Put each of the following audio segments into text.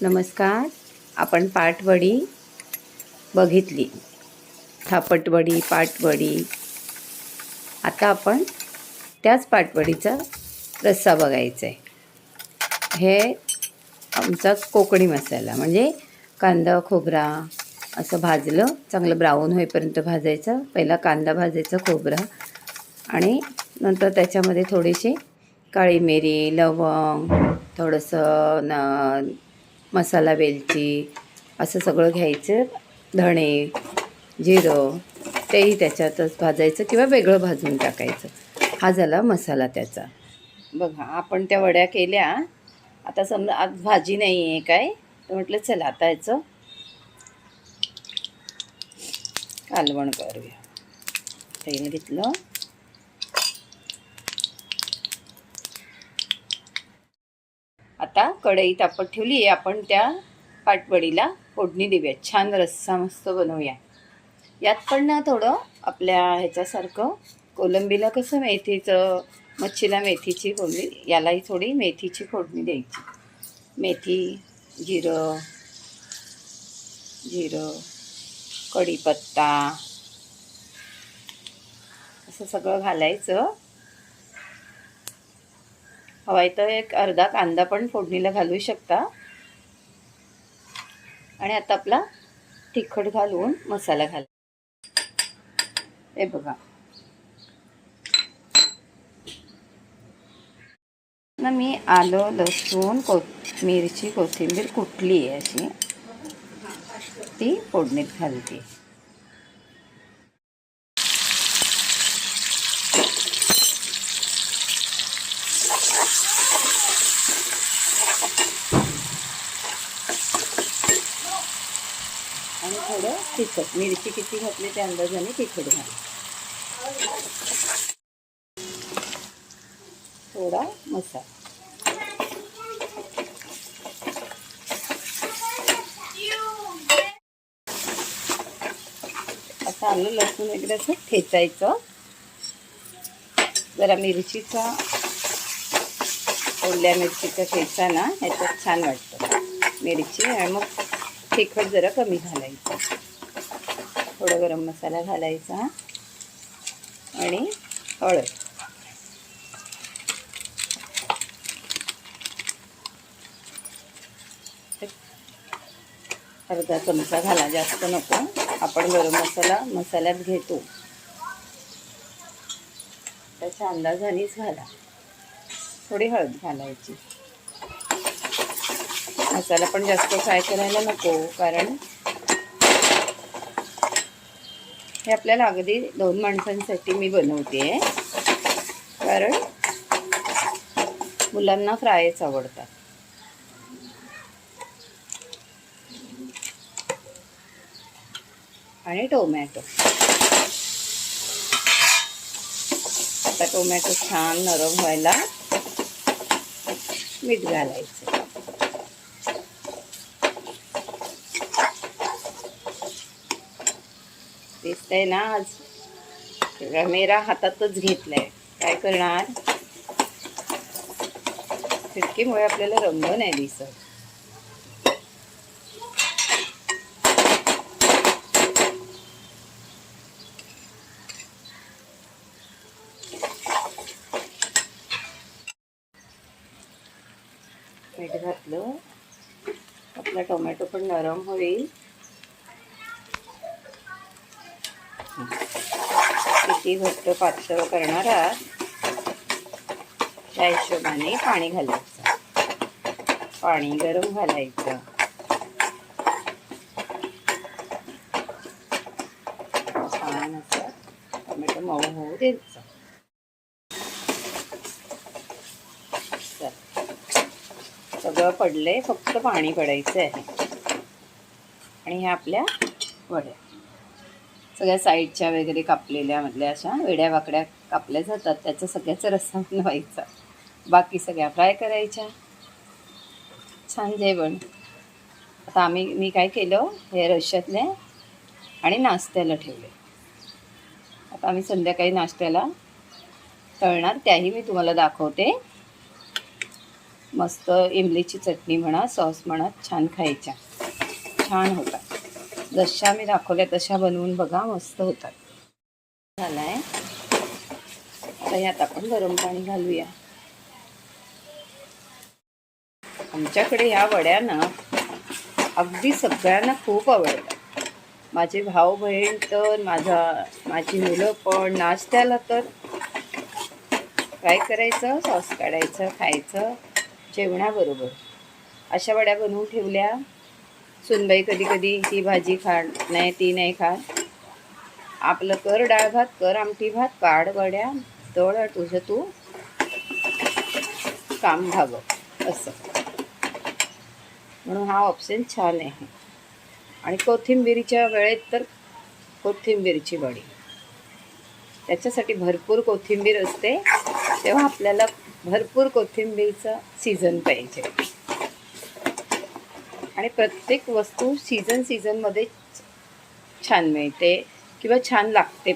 नमस्कार. आपण पाटवडी बघितली. थापटवडी पाटवडी. आता आपण त्याच पाटवडीचा रस्सा बघायचा आहे हे आमचा कोकणी मसाला म्हणजे कांदा खोबरा असं भाजलं चांगलं ब्राऊन होईपर्यंत भाजायचं. पहिला कांदा भाजायचा खोबरा आणि नंतर त्याच्यामध्ये थोडीशी काळी मिरी लवंग थोडंसं न मसाला वेलची असं सगळं घ्यायचं. धणे जिरं तेही त्याच्यातच भाजायचं किंवा वेगळं भाजून टाकायचं. हा झाला मसाला त्याचा. बघा आपण त्या वड्या केल्या. आता समजा आज भाजी नाही आहे काय तर म्हटलं चला आता याचं कालवण करूया. तेल घेतलं. आता कढई तापत ठेवली आहे आपण त्या पाटवडीला फोडणी देऊया छान रस्सा मस्त बनवूया. यात पण ना थोडं आपल्या ह्याच्यासारखं कोलंबीला कसं मेथीचं मच्छीला मेथीची फोडणी यालाही थोडी मेथीची फोडणी द्यायची. मेथी जिरं जिरं कढीपत्ता असं सगळं घालायचं. हवाय तर एक अर्धा कांदा पण फोडणीला घालू शकता. आणि आता आपला तिखट घालून मसाला घाल. हे बघा. ना मी आलं लसूण को मिरची कोथिंबीर कुठली आहे अशी? ती फोडणीत घालते आणि थोडं तिखट मिरची किती घातली त्या अंदाजाने तिखट घाल. थोडा मसाला. असं आलं लसूण वगैरे असं ठेचायचं. जरा मिरचीचा ओल्या मिरचीचा ठेचा ना ह्याच्यात छान वाटतं. मिरची आणि मग तिखट जरा कमी घालायचं. थोडा गरम मसाला घालायचा आणि हळद. अर्धा चमचा घाला जास्त नको. आपण गरम मसाला मसाल्यात घेतो. त्याच्या अंदाजानेच घाला. थोडी हळद घालायची. मसाला पण जास्त फ्राय करायला नको कारण हे आपल्याला अगदी दोन माणसांसाठी मी बनवते. कारण मुलांना फ्रायच आवडतात. आणि टोमॅटो. आता टोमॅटो छान नरम व्हायला मीठ घालायचं. दिसतंय ना आज. रमेरा हातातच घेतलाय. काय करणार? खिडकीमुळे आपल्याला रंग नाही दिसत. मीठ घातलं. आपला टोमॅटो पण नरम होईल. किती घट्ट पातळ करणार आहात? त्या हिशोबाने पाणी घालायचं. पाणी गरम घालायचं. छान असं टोमॅटो मऊ होऊ द्यायचं. सगळं पडलंय फक्त पाणी पडायचं आहे आणि ह्या आपल्या वड्या. सगळ्या साईडच्या वगैरे कापलेल्या मधल्या अशा वेड्या वाकड्या कापल्या जातात. त्याचा सगळ्याचा रस्सा बनवायचा बाकी सगळ्या फ्राय करायच्या. छान जेवण. आता आम्ही मी काय केलं हे रश्यातले आणि नाश्त्याला ठेवले. आता आम्ही संध्याकाळी नाश्त्याला तळणार त्याही मी तुम्हाला दाखवते. मस्त इमलीची चटणी म्हणा सॉस म्हणा छान खायच्या. छान होतात. जशा मी दाखवल्या तशा बनवून बघा मस्त होतात. झाला आहे आता यात आपण गरम पाणी घालूया. आमच्याकडे या वड्या ना अगदी सगळ्यांना खूप आवडतात. माझे भाऊ बहीण तर माझा माझी मुलं पण नाश्त्याला तर काय करायचं? सॉस काढायचं खायचं जेवणाबरोबर. अशा वड्या बनवून ठेवल्या. सुनबाई कधी कधी ही भाजी खा नाही ती नाही खा आपलं कर डाळ भात कर आमटी भात काढ वड्या तळ तुझं तू काम भागव असं. म्हणून हा ऑप्शन छान आहे आणि कोथिंबीरीच्या वेळेत तर कोथिंबीरची वडी. त्याच्यासाठी भरपूर कोथिंबीर असते तेव्हा आपल्याला भरपूर कोथिंबीरचा सीझन पाहिजे. आणि प्रत्येक वस्तू सीझन सीझनमध्ये छान मिळते किंवा छान लागते.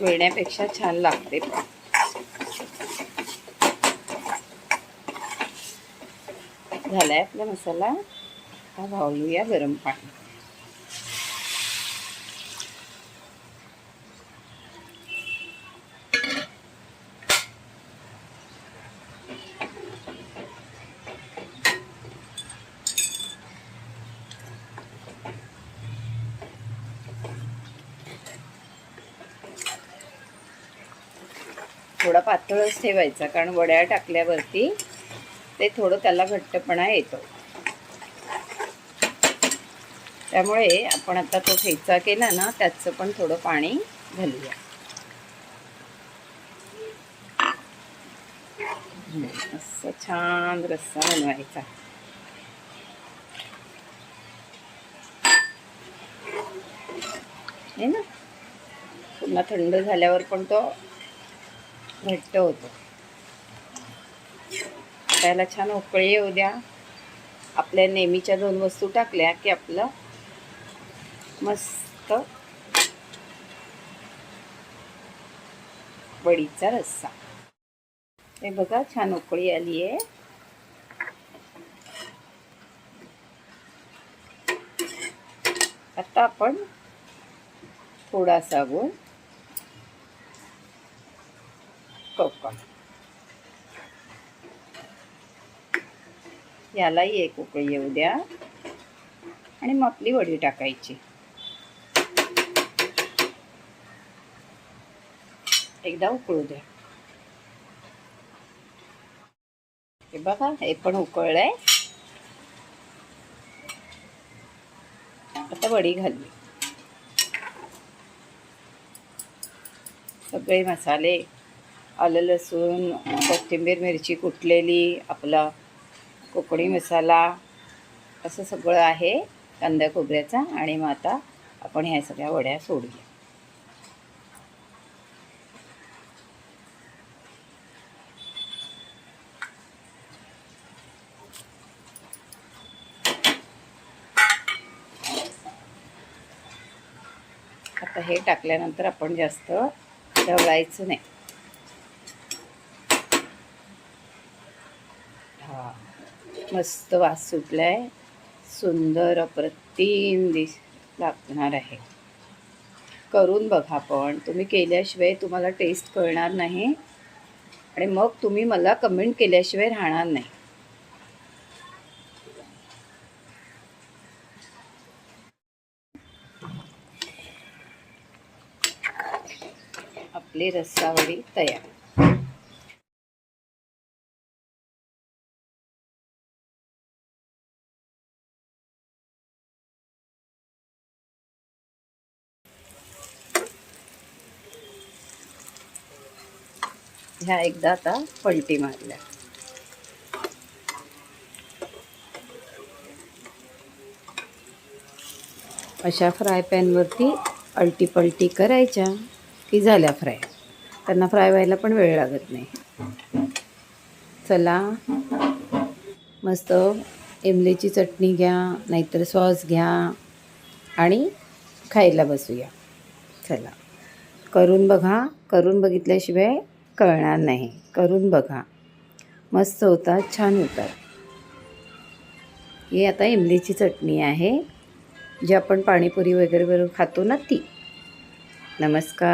मिळण्यापेक्षा छान लागते. झाला आहे आपला मसाला. हा घालूया गरम पाणी. थोडा पातळच ठेवायचा कारण वड्या टाकल्यावरती ते थोडं त्याला घट्टपणा येतो. त्यामुळे आपण आता तो ठेचा केला ना त्याचं पण थोडं पाणी घालूया. असं छान रस्सा बनवायचा. आहे ना? पुन्हा थंड झाल्यावर पण तो घट्ट होतो. त्याला छान उकळी येऊ द्या. आपल्या नेहमीच्या दोन वस्तू टाकल्या की आपलं मस्त वडीचा रस्सा. हे बघा छान उकळी आली आहे. आता आपण थोडासा गुळ कोकम यालाही एक उकळी येऊ द्या. आणि मग आपली वडी टाकायची. एकदा उकळू द्या. हे बघा हे पण उकळलंय. आता वडी घालली सगळे मसाले आलं लसूण कोथिंबीर मिरची कुटलेली आपला कोकणी मसाला असं सगळं आहे कांदा खोबऱ्याचा आणि मग आता आपण ह्या सगळ्या वड्या सोडूया. आता हे टाकल्यानंतर आपण जास्त ढवळायचं नाही. मस्त वास आहे सुंदर अप्रतिम दिस लागणार आहे. करून बघा पण. तुम्ही केल्याशिवाय तुम्हाला टेस्ट कळणार नाही. आणि मग तुम्ही मला कमेंट केल्याशिवाय राहणार नाही. आपली रस्सावडी तयार. ह्या एकदा आता पलटी मारल्या. अशा फ्राय पॅनवरती अल्टी पलटी करायच्या की झाल्या फ्राय. त्यांना फ्राय व्हायला पण वेळ लागत नाही. चला मस्त इमलीची चटणी घ्या नाहीतर सॉस घ्या आणि खायला बसूया. चला. करून बघा करून बघितल्याशिवाय कळणार नाही. करून बघा. मस्त होतात छान होतात. ही आता इमलीची चटणी आहे. जी आपण पाणीपुरी वगैरे बरोबर खातो ना ती. नमस्कार.